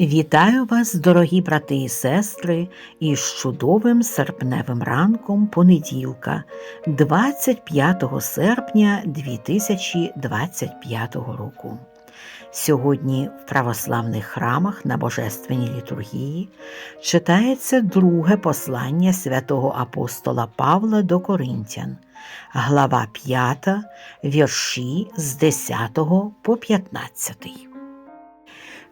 Вітаю вас, дорогі брати і сестри, із чудовим серпневим ранком понеділка, 25 серпня 2025 року. Сьогодні в православних храмах на Божественній літургії читається друге послання святого апостола Павла до Коринтян, глава 5, вірші з 10 по 15.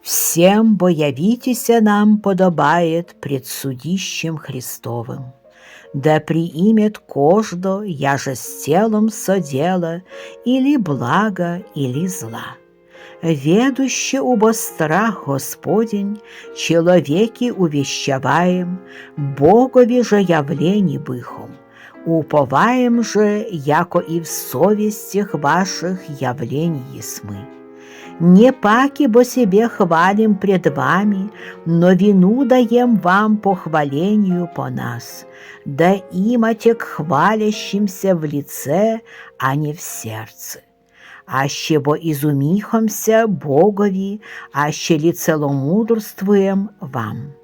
Всем боявитеся нам подобает пред судищем Христовым, да приимет кождо, яже с телом содела, или благо, или зла. Ведуще убо страх Господень, человеки увещеваем, Богови же явлені быхом, уповаем же, яко и в совестях ваших явлений мы. Не паки бо себе хвалим пред вами, но вину даем вам по хвалению по нас, да имате к хвалящимся в лице, а не в сердце. Аще бо изумихомся Богові, аще ли целомудрствуем вам.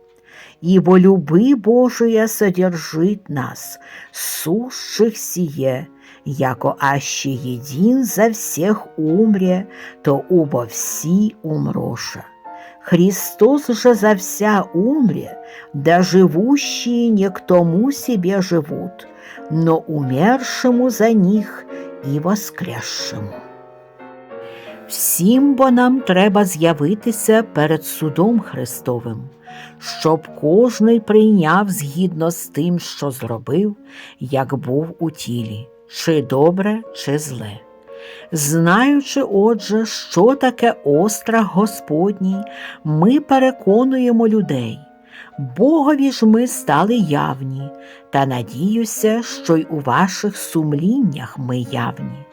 Ибо любы Божия содержит нас, сущих сие, яко аще един за всех умре, то убо всі умроша. Христос же за вся умре, да живущие не к тому себе живут, но умершему за них і воскресшему. Всім бо нам треба з'явитися перед судом Христовим, щоб кожний прийняв згідно з тим, що зробив, як був у тілі чи добре, чи зле. Знаючи, отже, що таке острах Господній, ми переконуємо людей. Богові ж ми стали явні, та надіюся, що й у ваших сумліннях ми явні.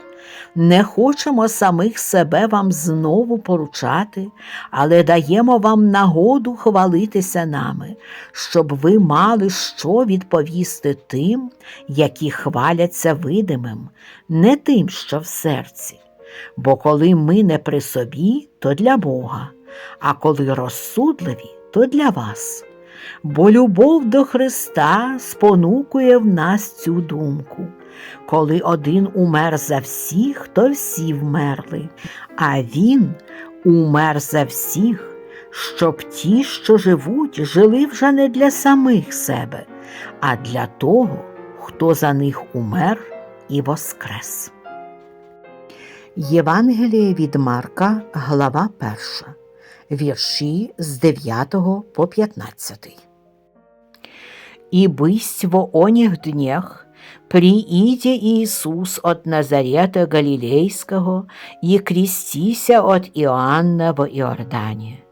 Не хочемо самих себе вам знову поручати, але даємо вам нагоду хвалитися нами, щоб ви мали що відповісти тим, які хваляться видимим, не тим, що в серці. Бо коли ми не при собі, то для Бога, а коли розсудливі, то для вас. Бо любов до Христа спонукує в нас цю думку. Коли один умер за всіх, то всі вмерли, а Він умер за всіх, щоб ті, що живуть, жили вже не для самих себе, а для того, хто за них умер і воскрес. Євангеліє від Марка, глава 1, вірші з 9 по 15. «И бысть во оних днях прииде Иисус от Назарета Галилейского и крестися от Иоанна в Иордане.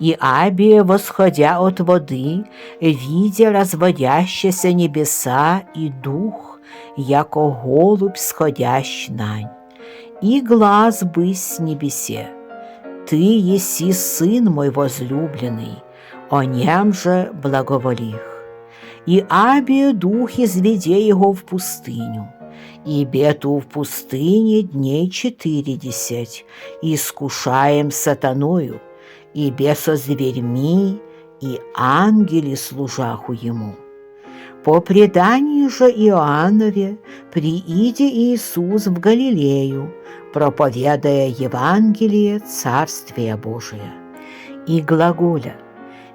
И Абия, восходя от воды, видя разводящиеся небеса и дух, яко голубь сходящ нань, и глаз бысь с небесе. Ты еси сын мой возлюбленный, о нем же благоволих. І Абія духи зведе його в пустиню, и бету в пустыне дней четыредесять, и скушаем сатаною, и бесо зверьми, и ангели служаху ему. По преданию же Иоаннове, прииде Иисус в Галилею, проповедая Евангелие Царствия Божия, и глаголя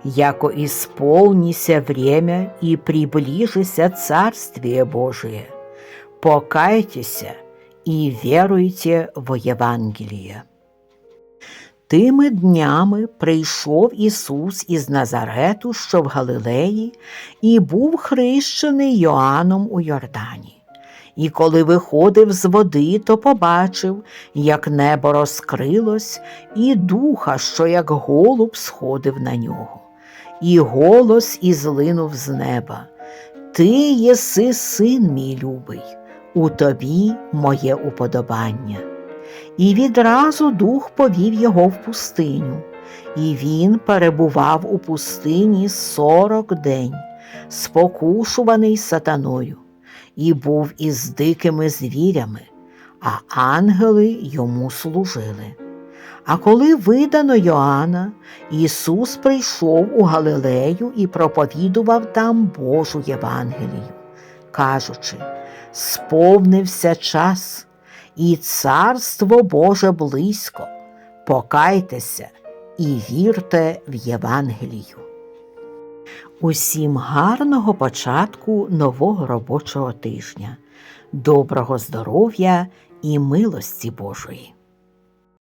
яко исполнися время и приближися Царствие Божие. Покайтеся і віруйте в Євангеліє. Тими днями прийшов Ісус із Назарету, що в Галилеї, і був хрещений Йоанном у Йордані. І коли виходив з води, то побачив, як небо розкрилось, і духа, що як голуб сходив на нього і голос ізлинув з неба. Ти єси син мій любий, у тобі моє уподобання. І відразу дух повів його в пустиню, і він перебував у пустині сорок день, спокушуваний сатаною, і був із дикими звірями, а ангели йому служили. А коли видано Йоанна, Ісус прийшов у Галилею і проповідував там Божу Євангелію, кажучи, сповнився час, і царство Боже близько, покайтеся і вірте в Євангелію. Усім гарного початку нового робочого тижня, доброго здоров'я і милості Божої!